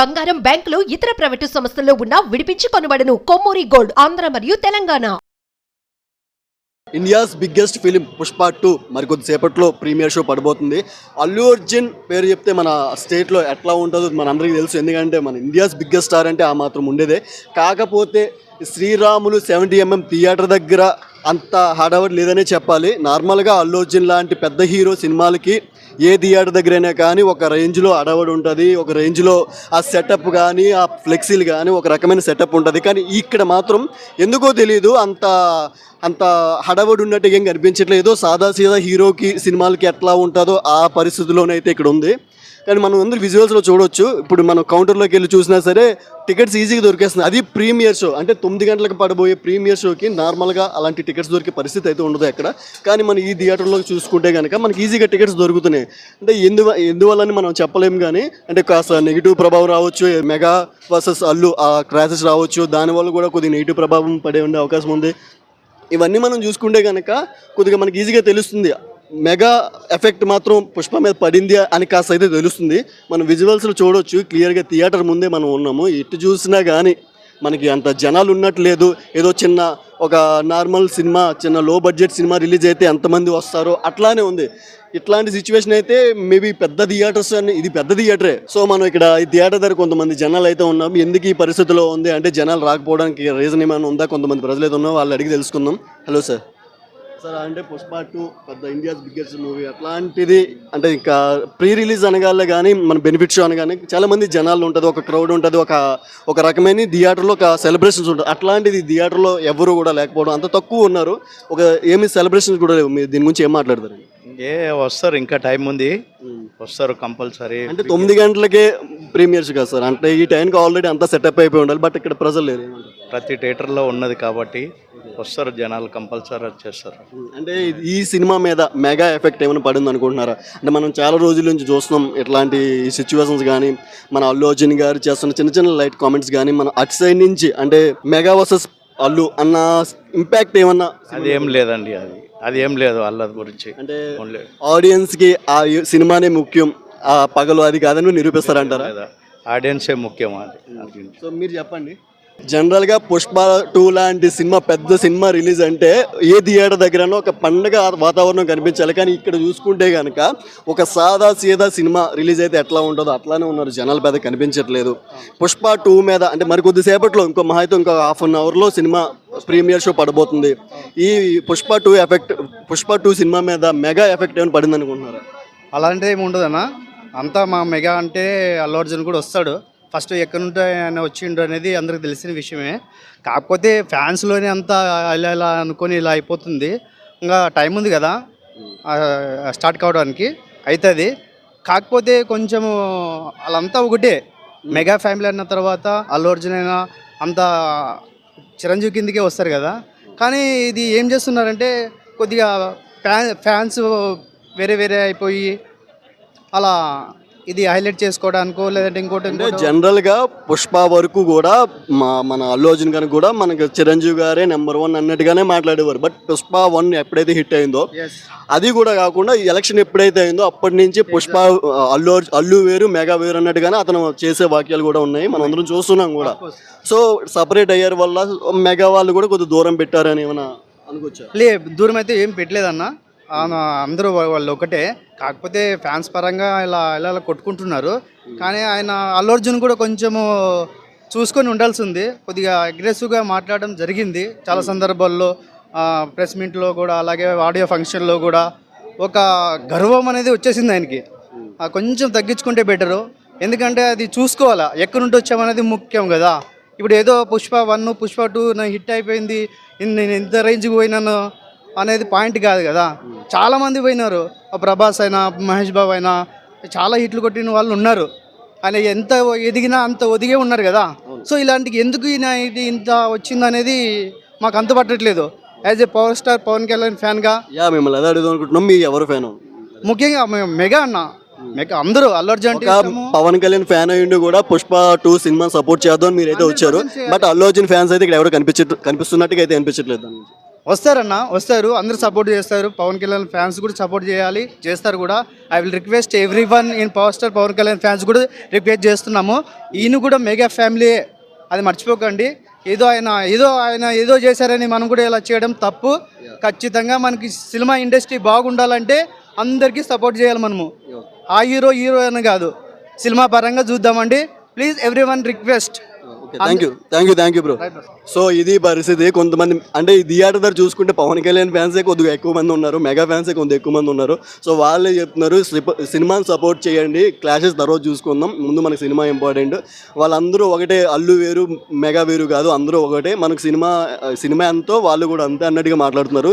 బంగారం బ్యాంకులు ఇతర ప్రైవేటు సంస్థల్లో ఉన్న విడిపించి కొనబడను. కొమ్మూరి గోల్డ్ ఆంధ్ర మరియు Telangana. India's biggest film Pushpa two మరి కొద్దిసేపట్లో ప్రీమియర్ షో పడబోతుంది. అల్లు అర్జున్ పేరు చెప్తే మన స్టేట్లో ఎట్లా ఉంటుందో మన అందరికీ తెలుసు. ఎందుకంటే మన ఇండియాస్ బిగ్గెస్ట్ స్టార్ అంటే ఆ మాత్రం ఉండేదే. కాకపోతే శ్రీరాములు సెవెంటీ ఎంఎం థియేటర్ దగ్గర అంత హడావడి లేదనే చెప్పాలి. నార్మల్గా అల్లు అర్జున్ లాంటి పెద్ద హీరో సినిమాలకి ఏ థియేటర్ దగ్గరైనా కానీ ఒక రేంజ్లో అడవడి ఉంటుంది. ఒక రేంజ్లో ఆ సెటప్ కానీ ఆ ఫ్లెక్సీలు కానీ ఒక రకమైన సెటప్ ఉంటుంది. కానీ ఇక్కడ మాత్రం ఎందుకో తెలియదు అంత అంత హడవడి ఉన్నట్టు ఏం కనిపించట్లేదు. సాదా సీదా హీరోకి సినిమాలకి ఎట్లా ఉంటుందో ఆ పరిస్థితిలోనైతే ఇక్కడ ఉంది. కానీ మనం అందరూ విజువల్స్లో చూడొచ్చు. ఇప్పుడు మనం కౌంటర్లోకి వెళ్ళి చూసినా సరే టికెట్స్ ఈజీగా దొరికేస్తుంది అది ప్రీమియర్ షో. అంటే తొమ్మిది గంటలకు పడబోయే ప్రీమియర్ షోకి నార్మల్గా అలాంటి టికెట్స్ దొరికే పరిస్థితి అయితే ఉండదు ఎక్కడ. కానీ మనం ఈ థియేటర్లో చూసుకుంటే కనుక మనకి ఈజీగా టికెట్స్ దొరుకుతున్నాయి. అంటే ఎందు ఎందువల్లని మనం చెప్పలేం కానీ అంటే కాస్త నెగిటివ్ ప్రభావం రావచ్చు మెగా వర్సెస్ అల్లు ఆ క్రాసెస్ రావచ్చు దానివల్ల కూడా కొద్దిగా నెగిటివ్ ప్రభావం పడే ఉండే అవకాశం ఉంది. ఇవన్నీ మనం చూసుకుంటే కనుక కొద్దిగా మనకి ఈజీగా తెలుస్తుంది. మెగా ఎఫెక్ట్ మాత్రం పుష్ప మీద పడింది అని కాస్త అయితే తెలుస్తుంది. మనం విజువల్స్లో చూడొచ్చు క్లియర్గా థియేటర్ ముందే మనం ఉన్నాము. ఇటు చూసినా కానీ మనకి అంత జనాలు ఉన్నట్టు లేదు. ఏదో చిన్న ఒక నార్మల్ సినిమా చిన్న లో బడ్జెట్ సినిమా రిలీజ్ అయితే ఎంతమంది వస్తారో అట్లానే ఉంది. ఇట్లాంటి సిచ్యువేషన్ అయితే మేబీ పెద్ద థియేటర్స్ అని ఇది పెద్ద థియేటరే సో మనం ఇక్కడ ఈ థియేటర్ దగ్గర కొంతమంది జనాలు అయితే ఉన్నాం. ఎందుకు ఈ పరిస్థితిలో ఉంది? అంటే జనాలు రాకపోవడానికి రీజన్ ఏమైనా ఉందా? కొంతమంది ప్రజలు అయితే ఉన్నాం వాళ్ళు అడిగి తెలుసుకుందాం. హలో సార్ సార్ అంటే పుష్ప టూ పెద్ద ఇండియాస్ బిగ్గెస్ట్ మూవీ అట్లాంటిది అంటే ఇంకా ప్రీ రిలీజ్ అనగానే కానీ మన బెనిఫిట్ షో అనగానే చాలా మంది జనాలు ఉంటుంది ఒక క్రౌడ్ ఉంటుంది ఒక ఒక రకమైన థియేటర్లో ఒక సెలబ్రేషన్స్ ఉంటుంది. అట్లాంటిది థియేటర్లో ఎవరు కూడా లేకపోవడం అంత తక్కువ ఉన్నారు. ఒక ఏమి సెలబ్రేషన్స్ కూడా లేవు. మీరు దీని గురించి ఏం మాట్లాడతారు ఏ వస్తారు ఇంకా టైం ఉంది. వస్తారు కంపల్సరీ అంటే తొమ్మిది గంటలకే ప్రీమియర్స్ కదా సార్? అంటే ఈ టైంకి ఆల్రెడీ అంతా సెటప్ అయిపోయి ఉండాలి బట్ ఇక్కడ ప్రజలు ఏమంటారు? ప్రతి థియేటర్లో ఉన్నది కాబట్టి వస్తారు జనాలు కంపల్సరీ వచ్చేస్తారు అంటే ఈ సినిమా మీద మెగా ఎఫెక్ట్ ఏమైనా పడింది అనుకుంటున్నారా? అంటే మనం చాలా రోజుల నుంచి చూస్తున్నాం ఇట్లాంటి సిచ్యువేషన్స్ కానీ మన అల్లు అర్జున్ గారు చేస్తున్న చిన్న చిన్న లైట్ కామెంట్స్ కానీ మన అటు సైడ్ నుంచి అంటే మెగా వర్సెస్ అల్లు అన్న ఇంపాక్ట్ ఏమన్నా అది ఏం లేదండి అది. అది ఏం లేదు వాళ్ళ గురించి. అంటే ఆడియన్స్కి ఆ సినిమానే ముఖ్యం ఆ పగలు అది కాదని నిరూపిస్తారంటారా? ఆడియన్సే ముఖ్యం అది. సో మీరు చెప్పండి. జనరల్గా పుష్ప టూ లాంటి సినిమా పెద్ద సినిమా రిలీజ్ అంటే ఏ థియేటర్ దగ్గర ఒక పండగ వాతావరణం కనిపించాలి. కానీ ఇక్కడ చూసుకుంటే కనుక ఒక సాదా సీదా సినిమా రిలీజ్ అయితే ఎట్లా ఉంటుందో అట్లానే ఉన్నారు. జనాలు పెద్ద కనిపించట్లేదు. పుష్ప టూ మీద అంటే మరి కొద్దిసేపట్లో ఇంకో మహా అయితే ఇంకో హాఫ్ అన్ అవర్లో సినిమా ప్రీమియర్ షో పడబోతుంది. ఈ Pushpa two effect Pushpa two cinema మీద మెగా ఎఫెక్ట్ ఏమైనా పడింది అనుకుంటున్నారా అలాంటిది ఏమి ఉండదన్నా. అంతా మా మెగా అంటే అల్లు అర్జున్ కూడా వస్తాడు. ఫస్ట్ ఎక్కడి నుండి ఆయన వచ్చిండు అనేది అందరికి తెలిసిన విషయమే. కాకపోతే ఫ్యాన్స్లోనే అంతా ఇలా ఇలా అనుకొని ఇలా అయిపోతుంది. ఇంకా టైం ఉంది కదా స్టార్ట్ కావడానికి అవుతుంది కాకపోతే కొంచెం వాళ్ళంతా ఒకటే. మెగా ఫ్యామిలీ అన్న తర్వాత అల్లు అర్జున్ అయినా అంత చిరంజీవి కిందకే వస్తారు కదా. కానీ ఇది ఏం చేస్తున్నారంటే కొద్దిగా ఫ్యాన్ ఫ్యాన్స్ వేరే వేరే అయిపోయి అలా ఇది హైలైట్ చేసుకోవడానికో లేదంటే ఇంకోటి అంటే జనరల్గా పుష్ప వరకు కూడా మా మన అల్లు అర్జున్ గారికి కూడా మనకి చిరంజీవి గారే నెంబర్ వన్ అన్నట్టుగానే మాట్లాడేవారు. బట్ పుష్ప వన్ ఎప్పుడైతే హిట్ అయిందో. అది కూడా కాకుండా ఎలక్షన్ ఎప్పుడైతే అయిందో అప్పటి నుంచి పుష్ప అల్లు అల్లు వేరు మెగా వేరు అన్నట్టుగానే అతను చేసే వాక్యాలు కూడా ఉన్నాయి. మనం అందరం చూస్తున్నాం కూడా. సో సపరేట్ అయ్యారు వల్ల మెగా వాళ్ళు కూడా కొద్దిగా దూరం పెట్టారని ఏమైనా అనుకోవచ్చా? లే దూరం అయితే ఏం పెట్టలేదన్న. అందరూ వాళ్ళు ఒకటే. కాకపోతే ఫ్యాన్స్ పరంగా ఇలా ఇలా ఇలా కొట్టుకుంటున్నారు. కానీ ఆయన అల్లు అర్జున్ కూడా కొంచెము చూసుకొని ఉండాల్సి ఉంది కొద్దిగా అగ్రెసివ్గా మాట్లాడడం జరిగింది. చాలా సందర్భాల్లో ప్రెస్ మీట్లో కూడా అలాగే ఆడియో ఫంక్షన్లో కూడా ఒక గర్వం అనేది వచ్చేసింది ఆయనకి. కొంచెం తగ్గించుకుంటే బెటరు ఎందుకంటే అది చూసుకోవాలా. ఎక్కడి నుండి వచ్చామనేది ముఖ్యం కదా. ఇప్పుడు ఏదో Pushpa one Pushpa two hit అయిపోయింది. నేను ఎంత రేంజ్కి పోయినాను అనేది పాయింట్ కాదు కదా. చాలా మంది పోయినారు ప్రభాస్ అయినా మహేష్ బాబు అయినా చాలా హిట్లు కొట్టిన వాళ్ళు ఉన్నారు. ఆయన ఎంత ఎదిగినా అంత ఒదిగే ఉన్నారు కదా. సో ఇలాంటి ఎందుకు ఇది ఇంత వచ్చింది అనేది మాకు అంత పట్టట్లేదు as a power star Pawan Kalyan ఫ్యాన్గా. Yeah మిమ్మల్ని అదే అడుగుదాం అనుకుంటున్నాం. మీ ఎవరు ఫ్యాన్? ముఖ్యంగా మెగా అన్న. మెగా అందరూ అల్లు అర్జున్. పవన్ కళ్యాణ్ ఫ్యాన్ అయ్యిండి కూడా పుష్ప టూ సినిమా సపోర్ట్ చేద్దాం మీరైతే వచ్చారు. బట్ అల్లు అర్జున్ ఫ్యాన్స్ అయితే ఇక్కడ ఎవరు కనిపించ కనిపిస్తున్నట్టుగా అయితే అనిపించట్లేదు. వస్తారన్న వస్తారు అందరూ సపోర్ట్ చేస్తారు. పవన్ కళ్యాణ్ ఫ్యాన్స్ కూడా సపోర్ట్ చేయాలి చేస్తారు కూడా. I will request everyone in power star Pawan Kalyan fans కూడా రిక్వెస్ట్ చేస్తున్నాము. ఈయన కూడా మెగా ఫ్యామిలీ అది మర్చిపోకండి. ఏదో ఆయన ఏదో ఆయన ఏదో చేశారని మనం కూడా ఇలా చేయడం తప్పు. ఖచ్చితంగా మనకి సినిమా ఇండస్ట్రీ బాగుండాలంటే అందరికీ సపోర్ట్ చేయాలి మనము. ఆ హీరో హీరో అని కాదు. సినిమా పరంగా చూద్దామండి. Please everyone request thank you thank you thank you bro so ఇది పరిస్థితి. కొంతమంది అంటే ఈ థియేటర్ దగ్గర చూసుకుంటే పవన్ కళ్యాణ్ ఫ్యాన్సే కొద్దిగా ఎక్కువ మంది ఉన్నారు. మెగా ఫ్యాన్సే కొంత ఎక్కువ మంది ఉన్నారు. సో వాళ్ళే చెప్తున్నారు సినిమాని సపోర్ట్ చేయండి. క్లాషెస్ తర్వాత చూసుకుందాం. ముందు మనకి సినిమా ఇంపార్టెంట్ వాళ్ళందరూ ఒకటే అల్లు వేరు మెగా వేరు కాదు. అందరూ ఒకటే. మనకు సినిమా సినిమా ఎంతో వాళ్ళు కూడా అంతే అన్నట్టుగా మాట్లాడుతున్నారు.